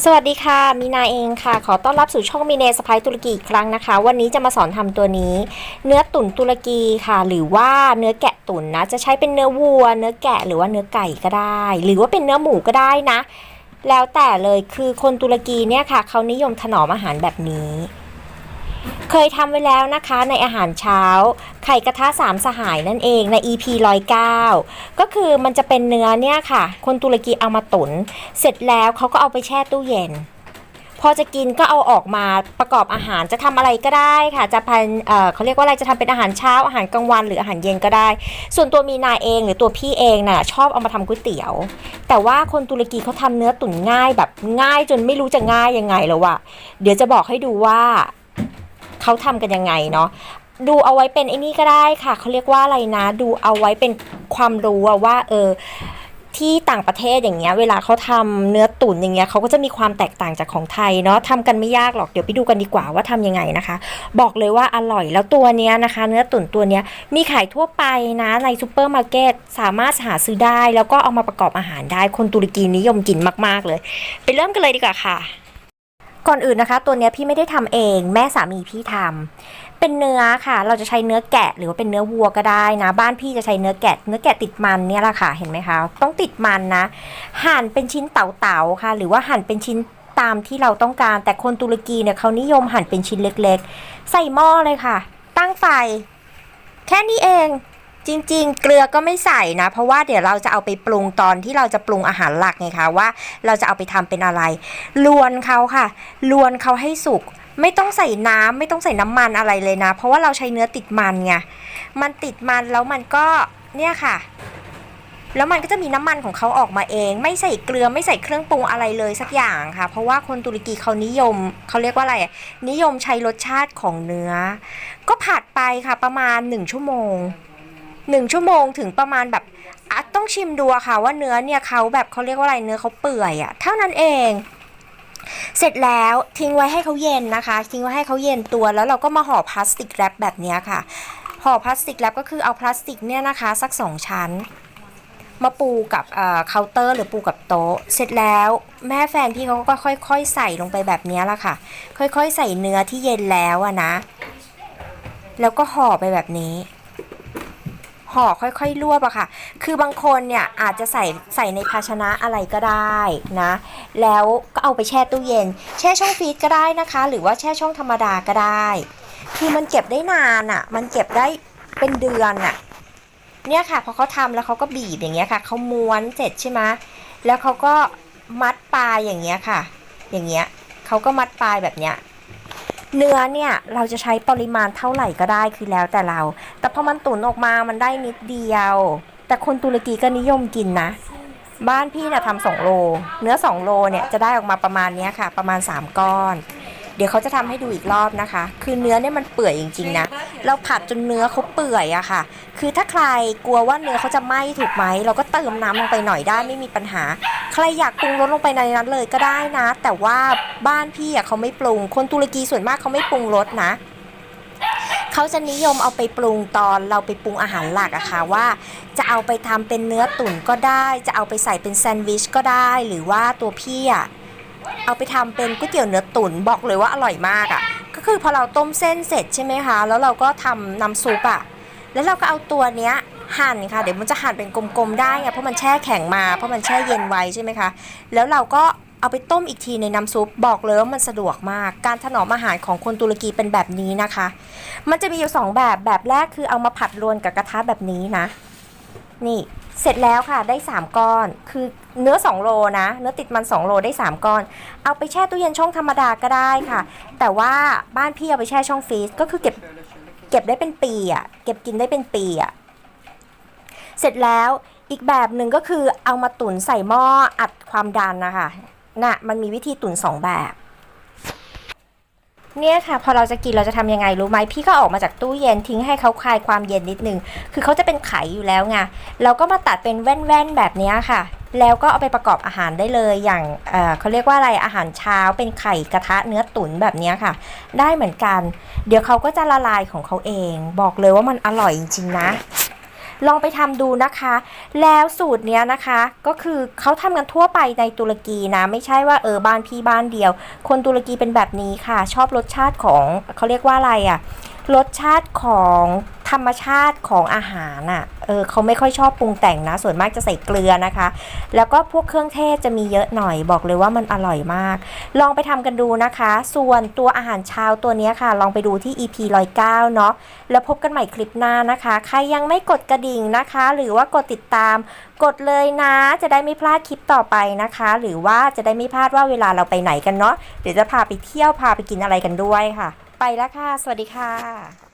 สวัสดีค่ะ มีนาเองค่ะ ขอต้อนรับสู่ช่องมีเนสไปตุรกีอีกครั้งนะคะ วันนี้จะมาสอนทำตัวนี้ เนื้อตุ๋นตุรกีค่ะ หรือว่าเนื้อแกะตุ๋นนะ จะใช้เป็นเนื้อวัว เนื้อแกะหรือว่าเนื้อไก่ก็ได้ หรือว่าเป็นเนื้อหมูก็ได้นะ แล้วแต่เลยคือคนตุรกีเนี่ยค่ะ เขานิยมถนอมอาหารแบบนี้ เคยทำไว้แล้วนะคะในอาหารเช้า ไข่กระทะสามสหายนั่นเองใน EP 109 ก็คือมันจะเป็นเนื้อเนี่ยค่ะ คนตุรกีเอามาตุน เสร็จแล้วเขาก็เอาไปแช่ตู้เย็น พอจะกินก็เอาออกมาประกอบอาหารจะทำอะไรก็ได้ค่ะ จะพันเเขาเรียกว่าอะไรจะทำเป็นอาหารเช้าอาหารกลางวันหรืออาหารเย็นก็ได้ ส่วนตัวมีนาเองหรือตัวพี่เองน่ะชอบเอามาทำก๋วยเตี๋ยว แต่ว่าคนตุรกีเขาทำเนื้อตุ๋นง่ายแบบง่ายจนไม่รู้จะง่ายยังไงแล้วอะเดี๋ยวจะบอกให้ดูว่า เขาทำกันยังไงเนาะดูเอาไว้เป็นไอ้นี่ก็ได้ค่ะเขาเรียกว่าอะไรนะ ดูเอาไว้เป็นความรู้ว่า เออที่ต่างประเทศอย่างเงี้ยเวลาเขาทำเนื้อตุ๋นอย่างเงี้ยเขาก็จะมีความแตกต่างจากของไทยเนาะทำกันไม่ยากหรอกเดี๋ยวไปดูกันดีกว่าว่าทำยังไงนะคะ บอกเลยว่าอร่อยแล้วตัวเนี้ยนะคะ เนื้อตุ๋นตัวเนี้ยมีขายทั่วไปนะในซูเปอร์มาร์เก็ตสามารถหาซื้อได้ แล้วก็เอามาประกอบอาหารได้คนตุรกีนิยมกินมาก ๆเลย ไปเริ่มกันเลยดีกว่าค่ะ ก่อนอื่นนะคะ ตัวเนี้ยพี่ไม่ได้ทำเอง แม่สามีพี่ทำเป็นเนื้อค่ะ เราจะใช้เนื้อแกะหรือว่าเป็นเนื้อวัวก็ได้นะ บ้านพี่จะใช้เนื้อแกะ เนื้อแกะติดมันเนี่ยแหละค่ะเห็นไหมคะต้องติดมันนะ หั่นเป็นชิ้นเต๋าๆค่ะ หรือว่าหั่นเป็นชิ้นตามที่เราต้องการแต่คนตุรกีเนี่ยเขานิยมหั่นเป็นชิ้นเล็กๆ ใส่หม้อเลยค่ะ ตั้งไฟ แค่นี้เอง จริง ๆ เกลือก็ไม่ใส่นะ เพราะว่าเดี๋ยวเราจะเอาไปปรุงตอนที่เราจะปรุงอาหารหลักไงคะว่า เราจะเอาไปทำเป็นอะไร ลวนเขาค่ะ ลวนเขาให้สุกไม่ต้องใส่น้ำไม่ต้องใส่น้ำมันอะไรเลยนะ เพราะว่าเราใช้เนื้อติดมันไงมันติดมันแล้วมันก็เนี่ยค่ะ แล้วมันก็จะมีน้ำมันของเขาออกมาเอง ไม่ใส่เกลือไม่ใส่เครื่องปรุงอะไรเลยสักอย่างค่ะ เพราะว่าคนตุรกีเขานิยมเขาเรียกว่าอะไรนิยมใช้รสชาติของเนื้อ ก็ผัดไปค่ะประมาณ 1 ชั่วโมง หนึ่งชั่วโมงถึงประมาณแบบอะต้องชิมดูค่ะว่าเนื้อเนี่ยเขาแบบเขาเรียกว่าอะไรเนื้อเขาเปื่อยอะเท่านั้นเอง เสร็จแล้วทิ้งไว้ให้เขาเย็นนะคะ ทิ้งไว้ให้เขาเย็นตัวแล้วเราก็มาห่อพลาสติกแรปแบบนี้ค่ะห่อพลาสติกแรปก็คือเอาพลาสติกเนี่ยนะคะ สักสองชั้น มาปูกับเคาน์เตอร์ หรือปูกับโต๊ะ เสร็จแล้วแม่แฟนพี่เขาก็ค่อย ๆ ใส่ลงไปแบบนี้ละค่ะ ค่อยๆ ใส่เนื้อที่เย็นแล้วอะนะ แล้วก็ห่อไปแบบนี้ ห่อค่อยๆ รวบอะค่ะ คือบางคนเนี่ยอาจจะใส่ใส่ในภาชนะอะไรก็ได้นะ แล้วก็เอาไปแช่ตู้เย็น แช่ช่องฟรีซก็ได้นะคะ หรือว่าแช่ช่องธรรมดาก็ได้ คือมันเก็บได้นานอะมันเก็บได้เป็นเดือนอะเนี่ยค่ะพอเขาทำแล้วเขาก็บีบอย่างเงี้ยค่ะเขาม้วนเสร็จใช่ไหมแล้วเขาก็มัดปลายอย่างเงี้ยค่ะ อย่างเงี้ยเขาก็มัดปลายแบบเนี้ย เนื้อเนี่ยเราจะใช้ปริมาณเท่าไหร่ก็ได้คือแล้วแต่เรา แต่พอมันตุ๋นออกมามันได้นิดเดียว แต่คนตุรกีก็นิยมกินนะ บ้านพี่เนี่ยทำสองโล เนื้อสองโลเนี่ยจะได้ออกมาประมาณนี้ค่ะ ประมาณ 3 ก้อน ดี๋ยวเขาจะทำให้ดูอีกรอบนะคะ คือเนื้อเนี่ยมันเปื่อยจริงๆนะ เราผัดจนเนื้อเขาเปื่อยอะค่ะ คือถ้าใครกลัวว่าเนื้อเขาจะไหม้ถูกไหม เราก็เติมน้ำลงไปหน่อยได้ไม่มีปัญหา ใครอยากปรุงรสลงไปในนั้นเลยก็ได้นะ แต่ว่าบ้านพี่อะเขาไม่ปรุง คนตุรกีส่วนมากเขาไม่ปรุงรสนะเขาจะนิยมเอาไปปรุงตอนเราไปปรุงอาหารหลักอะค่ะว่า จะเอาไปทำเป็นเนื้อตุ๋นก็ได้ จะเอาไปใส่เป็นแซนด์วิชก็ได้ หรือว่าตัวพี่อะ เอาไปทำเป็นก๋วยเตี๋ยวเนื้อตุ๋นบอกเลยว่าอร่อยมากอะก็คือพอเราต้มเส้นเสร็จใช่ไหมคะ แล้วเราก็ทำน้ำซุปอะแล้วเราก็เอาตัวเนี้ยหั่นค่ะ เดี๋ยวมันจะหั่นเป็นกลมๆได้ไงเพราะมันแช่แข็งมา เพราะมันแช่เย็นไว้ใช่ไหมคะ แล้วเราก็เอาไปต้มอีกทีในน้ำซุปบอกเลยว่ามันสะดวกมาก การถนอมอาหารของคนตุรกีเป็นแบบนี้นะคะ มันจะมีอยู่สองแบบแบบแรกคือเอามาผัดรวนกับกระทะแบบนี้นะ นี่เสร็จแล้วค่ะได้ 3 ก้อน คือเนื้อ 2 โลนะ เนื้อติดมัน 2 โลได้ 3 ก้อน เอาไปแช่ตู้เย็นช่องธรรมดาก็ได้ค่ะ แต่ว่าบ้านพี่เอาไปแช่ช่องฟรีซก็คือเก็บเก็บได้เป็นปีอะ่ะเก็บกินได้เป็นปีอะ่ะเสร็จแล้วอีกแบบหนึ่งก็คือเอามาตุ๋นใส่หม้ออัดความดันนะคะน่ะมันมีวิธีตุ๋นสองแบบ เนี่ยค่ะ พอเราจะกินเราจะทำยังไงรู้ไหมพี่ก็ออกมาจากตู้เย็นทิ้งให้เขาคลายความเย็นนิดนึง คือเขาจะเป็นไขอยู่แล้วไงเราก็มาตัดเป็นแว่นๆแบบนี้ค่ะ แล้วก็เอาไปประกอบอาหารได้เลยอย่างเเขาเรียกว่าอะไรอาหารเช้าเป็นไข่กระทะเนื้อตุ๋นแบบนี้ค่ะ ได้เหมือนกัน เดี๋ยวเขาก็จะละลายของเขาเอง บอกเลยว่ามันอร่อยจริงๆนะ ลองไปทำดูนะคะ แล้วสูตรเนี้ยนะคะก็คือเขาทำกันทั่วไปในตุรกีนะ ไม่ใช่ว่าเออบ้านพี่บ้านเดียว คนตุรกีเป็นแบบนี้ค่ะ ชอบรสชาติของเขาเรียกว่าอะไรอะรสชาติของ ธรรมชาติของอาหารอะ เออเขาไม่ค่อยชอบปรุงแต่งนะ ส่วนมากจะใส่เกลือนะคะ แล้วก็พวกเครื่องเทศจะมีเยอะหน่อย บอกเลยว่ามันอร่อยมาก ลองไปทำกันดูนะคะ ส่วนตัวอาหารเช้าตัวนี้ค่ะ ลองไปดูที่ EP 109 เนาะ แล้วพบกันใหม่คลิปหน้านะคะ ใครยังไม่กดกระดิ่งนะคะ หรือว่ากดติดตาม กดเลยนะ จะได้ไม่พลาดคลิปต่อไปนะคะ หรือว่าจะได้ไม่พลาดว่าเวลาเราไปไหนกันเนาะ เดี๋ยวจะพาไปเที่ยว พาไปกินอะไรกันด้วยค่ะ ไปแล้วค่ะ สวัสดีค่ะ